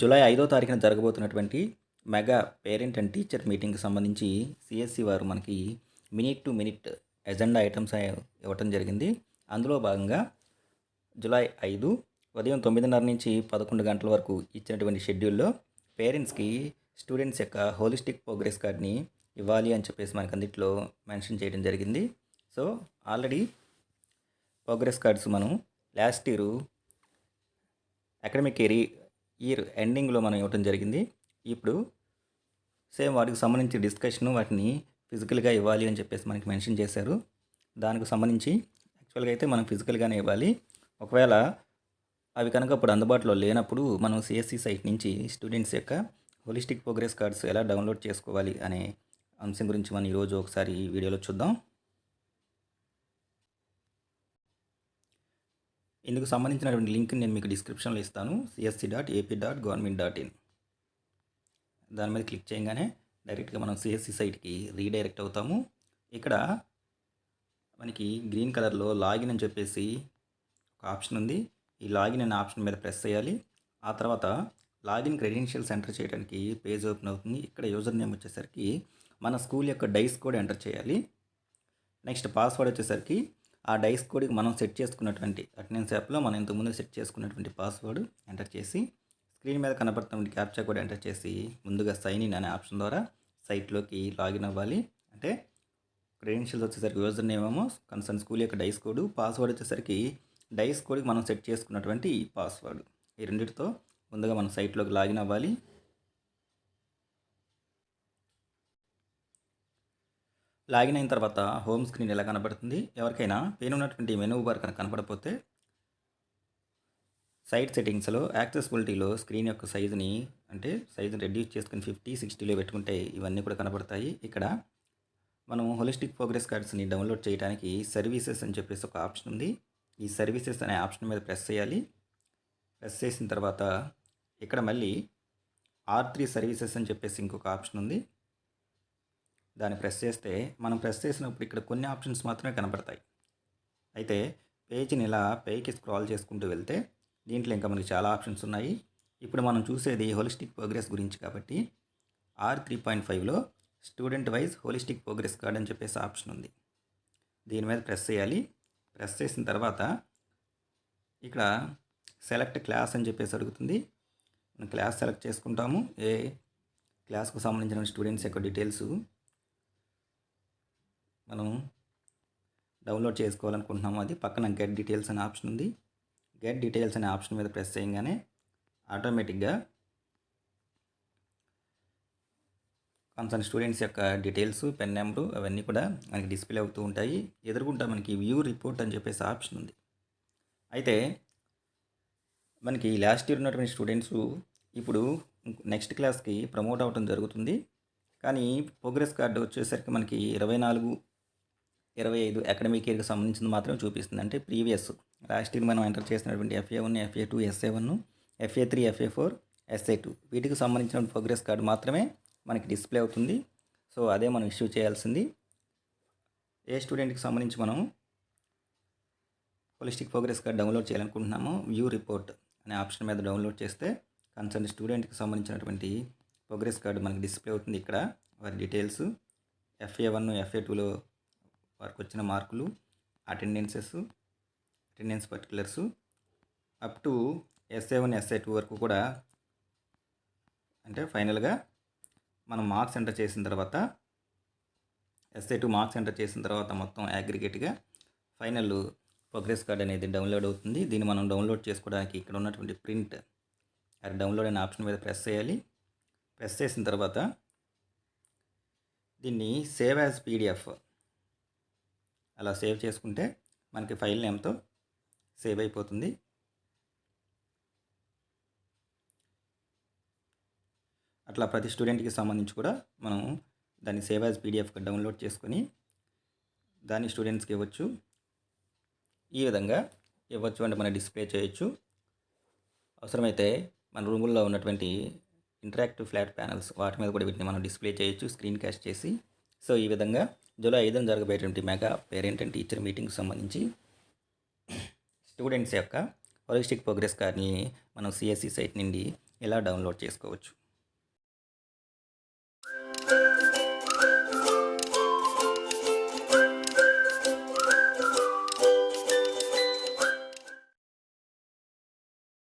July ఐదో తారీఖున జరగబోతున్నటువంటి మెగా పేరెంట్ అండ్ టీచర్ మీటింగ్కి సంబంధించి సిఎస్సి వారు మనకి minute to minute agenda items ఇవ్వటం జరిగింది. అందులో భాగంగా జూలై ఐదు ఉదయం తొమ్మిదిన్నర నుంచి పదకొండు గంటల వరకు ఇచ్చినటువంటి షెడ్యూల్లో పేరెంట్స్కి స్టూడెంట్స్ యొక్క హోలిస్టిక్ ప్రోగ్రెస్ కార్డ్ని ఇవ్వాలి అని చెప్పేసి మనకు అందుట్లో మెన్షన్ చేయడం జరిగింది. సో ఆల్రెడీ ప్రోగ్రెస్ కార్డ్స్ మనం last year academic year year ఎండింగ్లో మనం ఇవ్వటం జరిగింది. ఇప్పుడు సేమ్ వాటికి సంబంధించి డిస్కషన్ వాటిని ఫిజికల్గా ఇవ్వాలి అని చెప్పేసి మనకి మెన్షన్ చేశారు. దానికి సంబంధించి యాక్చువల్గా అయితే మనం ఫిజికల్గానే ఇవ్వాలి. ఒకవేళ అవి కనుక అప్పుడు అందుబాటులో లేనప్పుడు మనం సిఎస్సి సైట్ నుంచి స్టూడెంట్స్ యొక్క హోలిస్టిక్ ప్రోగ్రెస్ కార్డ్స్ ఎలా డౌన్లోడ్ చేసుకోవాలి అనే అంశం గురించి మనం ఈరోజు ఒకసారి ఈ వీడియోలో చూద్దాం. ఇందుకు సంబంధించినటువంటి లింక్ నేను మీకు డిస్క్రిప్షన్లో ఇస్తాను. CSC dot AP dot government dot in దాని మీద క్లిక్ చేయగానే డైరెక్ట్గా మనం సిఎస్సి సైట్కి రీడైరెక్ట్ అవుతాము. ఇక్కడ మనకి గ్రీన్ కలర్లో లాగిన్ అని చెప్పేసి ఒక ఆప్షన్ ఉంది. ఈ లాగిన్ అనే ఆప్షన్ మీద ప్రెస్ చేయాలి. ఆ తర్వాత లాగిన్ క్రెడెన్షియల్స్ ఎంటర్ చేయడానికి పేజ్ ఓపెన్ అవుతుంది. ఇక్కడ యూజర్ నేమ్ వచ్చేసరికి మన స్కూల్ యొక్క డైస్ కోడ్ ఎంటర్ చేయాలి. నెక్స్ట్ పాస్వర్డ్ వచ్చేసరికి ఆ డైస్ కోడ్కి మనం సెట్ చేసుకున్నటువంటి అటెండెన్స్ యాప్లో మనం ఇంతకుముందు సెట్ చేసుకున్నటువంటి పాస్వర్డ్ ఎంటర్ చేసి స్క్రీన్ మీద కనపడుతున్న క్యాప్చా కోడ్ ఎంటర్ చేసి ముందుగా సైన్ ఇన్ అనే ఆప్షన్ ద్వారా సైట్లోకి లాగిన్ అవ్వాలి. అంటే క్రెడెన్షియల్స్ వచ్చేసరికి యూజర్ నేమ్ ఏమో కన్సర్న్ స్కూల్ యొక్క డైస్ కోడ్ పాస్వర్డ్ వచ్చేసరికి డైస్ కోడ్కి మనం సెట్ చేసుకున్నటువంటి ఈ పాస్వర్డ్. ఈ రెండింటితో ముందుగా మనం సైట్లోకి లాగిన్ అవ్వాలి. లాగిన్ అయిన తర్వాత హోమ్ స్క్రీన్ ఎలా కనబడుతుంది? ఎవరికైనా పెయిన్ ఉన్నటువంటి మెనూ బార్ కనుక కనపడపోతే సైట్ సెట్టింగ్స్లో యాక్సెసిబిలిటీలో స్క్రీన్ యొక్క సైజుని అంటే సైజుని రెడ్యూస్ చేసుకుని ఫిఫ్టీ సిక్స్టీలో పెట్టుకుంటే ఇవన్నీ కూడా కనబడతాయి. ఇక్కడ మనం హోలిస్టిక్ ప్రోగ్రెస్ కార్డ్స్ని డౌన్లోడ్ చేయడానికి సర్వీసెస్ అని చెప్పేసి ఒక ఆప్షన్ ఉంది. ఈ సర్వీసెస్ అనే ఆప్షన్ మీద ప్రెస్ చేయాలి. ప్రెస్ చేసిన తర్వాత ఇక్కడ మళ్ళీ ఆర్ త్రీ సర్వీసెస్ అని చెప్పేసి ఇంకొక ఆప్షన్ ఉంది. దాన్ని ప్రెస్ చేస్తే మనం ప్రెస్ చేసినప్పుడు ఇక్కడ కొన్ని ఆప్షన్స్ మాత్రమే కనబడతాయి అయితే పేజీని ఇలా పైకి స్క్రాల్ చేసుకుంటూ వెళ్తే దీంట్లో ఇంకా మనకి చాలా ఆప్షన్స్ ఉన్నాయి. ఇప్పుడు మనం చూసేది హోలిస్టిక్ ప్రోగ్రెస్ గురించి కాబట్టి ఆర్ త్రీ పాయింట్ ఫైవ్లో student wise holistic progress card అని చెప్పేసి ఆప్షన్ ఉంది. దీని మీద ప్రెస్ చేయాలి. ప్రెస్ చేసిన తర్వాత ఇక్కడ సెలెక్ట్ క్లాస్ అని చెప్పేసి అడుగుతుంది. మనం క్లాస్ సెలెక్ట్ చేసుకుంటాము. ఏ క్లాస్కు సంబంధించిన స్టూడెంట్స్ యొక్క డీటెయిల్స్ మనం డౌన్లోడ్ చేసుకోవాలనుకుంటున్నాము అది పక్కన గెట్ డీటెయిల్స్ అనే ఆప్షన్ ఉంది. గెట్ డీటెయిల్స్ అనే ఆప్షన్ మీద ప్రెస్ చేయగానే ఆటోమేటిక్గా కొంచెం స్టూడెంట్స్ యొక్క డీటెయిల్స్ పెన్ నెంబరు అవన్నీ కూడా మనకి డిస్ప్లే అవుతూ ఉంటాయి. ఎదురుకుంటా మనకి వ్యూ రిపోర్ట్ అని చెప్పేసి ఆప్షన్ ఉంది. అయితే మనకి లాస్ట్ ఇయర్ ఉన్నటువంటి స్టూడెంట్స్ ఇప్పుడు నెక్స్ట్ క్లాస్కి ప్రమోట్ అవ్వడం జరుగుతుంది. కానీ ప్రోగ్రెస్ కార్డు వచ్చేసరికి మనకి ఇరవై నాలుగు ఇరవై ఐదు అకాడమిక్ ఇయర్కి సంబంధించింది మాత్రమే చూపిస్తుంది. అంటే ప్రీవియస్ లాస్ట్ ఇయర్ మనం ఎంటర్ చేసినటువంటి FA one FA two SA one FA three FA four SA two వీటికి సంబంధించిన ప్రోగ్రెస్ కార్డు మాత్రమే మనకి డిస్ప్లే అవుతుంది. సో అదే మనం ఇష్యూ చేయాల్సింది. ఏ స్టూడెంట్కి సంబంధించి మనం హోలిస్టిక్ ప్రోగ్రెస్ కార్డ్ డౌన్లోడ్ చేయాలనుకుంటున్నాము వ్యూ రిపోర్ట్ అనే ఆప్షన్ మీద డౌన్లోడ్ చేస్తే కన్సర్న్ స్టూడెంట్కి సంబంధించినటువంటి ప్రోగ్రెస్ కార్డు మనకి డిస్ప్లే అవుతుంది ఇక్కడ. వారి డీటెయిల్స్ ఎఫ్ఏ వన్ ఎఫ్ఏ టూలో వారికి వచ్చిన మార్కులు attendances attendance particulars up to SA one SA two వరకు కూడా అంటే ఫైనల్గా మనం మార్క్స్ ఎంటర్ చేసిన తర్వాత ఎస్ఏ టూ మార్క్స్ ఎంటర్ చేసిన తర్వాత మొత్తం అగ్రిగేట్గా ఫైనల్ ప్రోగ్రెస్ కార్డ్ అనేది డౌన్లోడ్ అవుతుంది. దీన్ని మనం డౌన్లోడ్ చేసుకోవడానికి ఇక్కడ ఉన్నటువంటి ప్రింట్ అది డౌన్లోడ్ అనే ఆప్షన్ మీద ప్రెస్ చేయాలి. ప్రెస్ చేసిన తర్వాత దీన్ని సేవ్ యాజ్ పీడిఎఫ్ అలా సేవ్ చేసుకుంటే మనకి ఫైల్ నేమ్తో సేవ్ అయిపోతుంది. అట్లా ప్రతి స్టూడెంట్కి సంబంధించి కూడా మనం దాన్ని సేవ్ యాజ్ పీడిఎఫ్గా డౌన్లోడ్ చేసుకొని దాన్ని స్టూడెంట్స్కి ఇవ్వచ్చు. ఈ విధంగా ఇవ్వచ్చు అంటే మనం డిస్ప్లే చేయొచ్చు. అవసరమైతే మన రూముల్లో ఉన్నటువంటి ఇంటరాక్టివ్ ఫ్లాట్ ప్యానల్స్ వాటి మీద కూడా వీటిని మనం డిస్ప్లే చేయొచ్చు స్క్రీన్ క్యాష్ చేసి. సో ఈ విధంగా జూలై ఐదున జరగబోయేటువంటి మెగా పేరెంట్ అండ్ టీచర్ మీటింగ్కి సంబంధించి స్టూడెంట్స్ యొక్క హోలిస్టిక్ ప్రోగ్రెస్ కార్డ్ని మనం సిఎస్సి సైట్ నుండి ఎలా డౌన్లోడ్ చేసుకోవచ్చు?